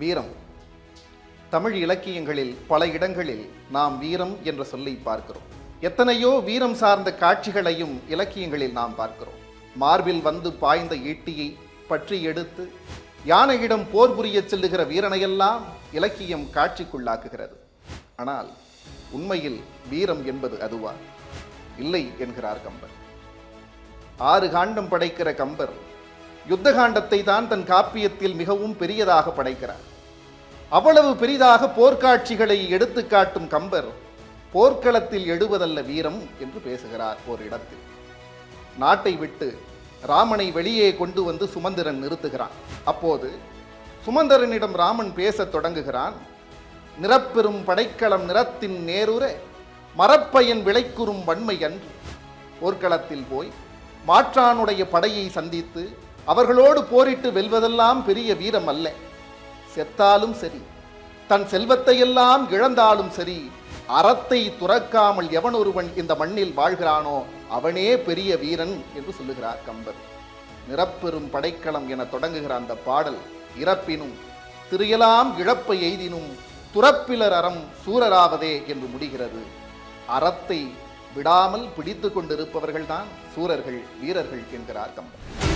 வீரம். தமிழ் இலக்கியங்களில் பல இடங்களில் நாம் வீரம் என்ற சொல்லை பார்க்கிறோம். எத்தனையோ வீரம் சார்ந்த காட்சிகளையும் இலக்கியங்களில் நாம் பார்க்கிறோம். மார்பில் வந்து பாய்ந்த ஈட்டியை பற்றி எடுத்து யானையிடம் போர் புரியச் செல்லுகிற வீரனையெல்லாம் இலக்கியம் காட்சிக்குள்ளாக்குகிறது. ஆனால் உண்மையில் வீரம் என்பது அதுவா? இல்லை என்கிறார் கம்பர். ஆறு காண்டம் படைக்கிற கம்பர் யுத்த காண்டத்தை தான் தன் காப்பியத்தில் மிகவும் பெரியதாக படைக்கிறார் அவ்வளவு பெரிதாக போர்க்காட்சிகளை எடுத்து காட்டும் கம்பர் போர்க்களத்தில் எடுவதல்ல வீரம் என்று பேசுகிறார் ஒரு இடத்தில். நாட்டை விட்டு ராமனை வெளியே கொண்டு வந்து சுமந்திரன் நிறுத்துகிறான். அப்போது சுமந்திரனிடம் ராமன் பேசத் தொடங்குகிறான். நிறப்பெறும் படைக்களம் நிறத்தின் நேருர மரப்பயன் விளைக்குறும் வன்மை அன்று போர்க்களத்தில் போய் மாற்றானுடைய படையை சந்தித்து அவர்களோடு போரிட்டு வெல்வதெல்லாம் பெரிய வீரம் அல்ல செத்தாலும் சரி தன் செல்வத்தையெல்லாம் இழந்தாலும் சரி அறத்தை துறக்காமல் எவன் ஒருவன் இந்த மண்ணில் வாழ்கிறானோ அவனே பெரிய வீரன் என்று சொல்லுகிறார் கம்பர். நிறப்பெறும் படைக்களம் என தொடங்குகிற அந்த பாடல் இறப்பினும் திரியலாம் இழப்பை எய்தினும் துறப்பிலர் அறம் சூரராவதே என்று முடிகிறது. அறத்தை விடாமல் பிடித்து கொண்டிருப்பவர்கள்தான் சூரர்கள் வீரர்கள் என்கிறார் கம்பர்.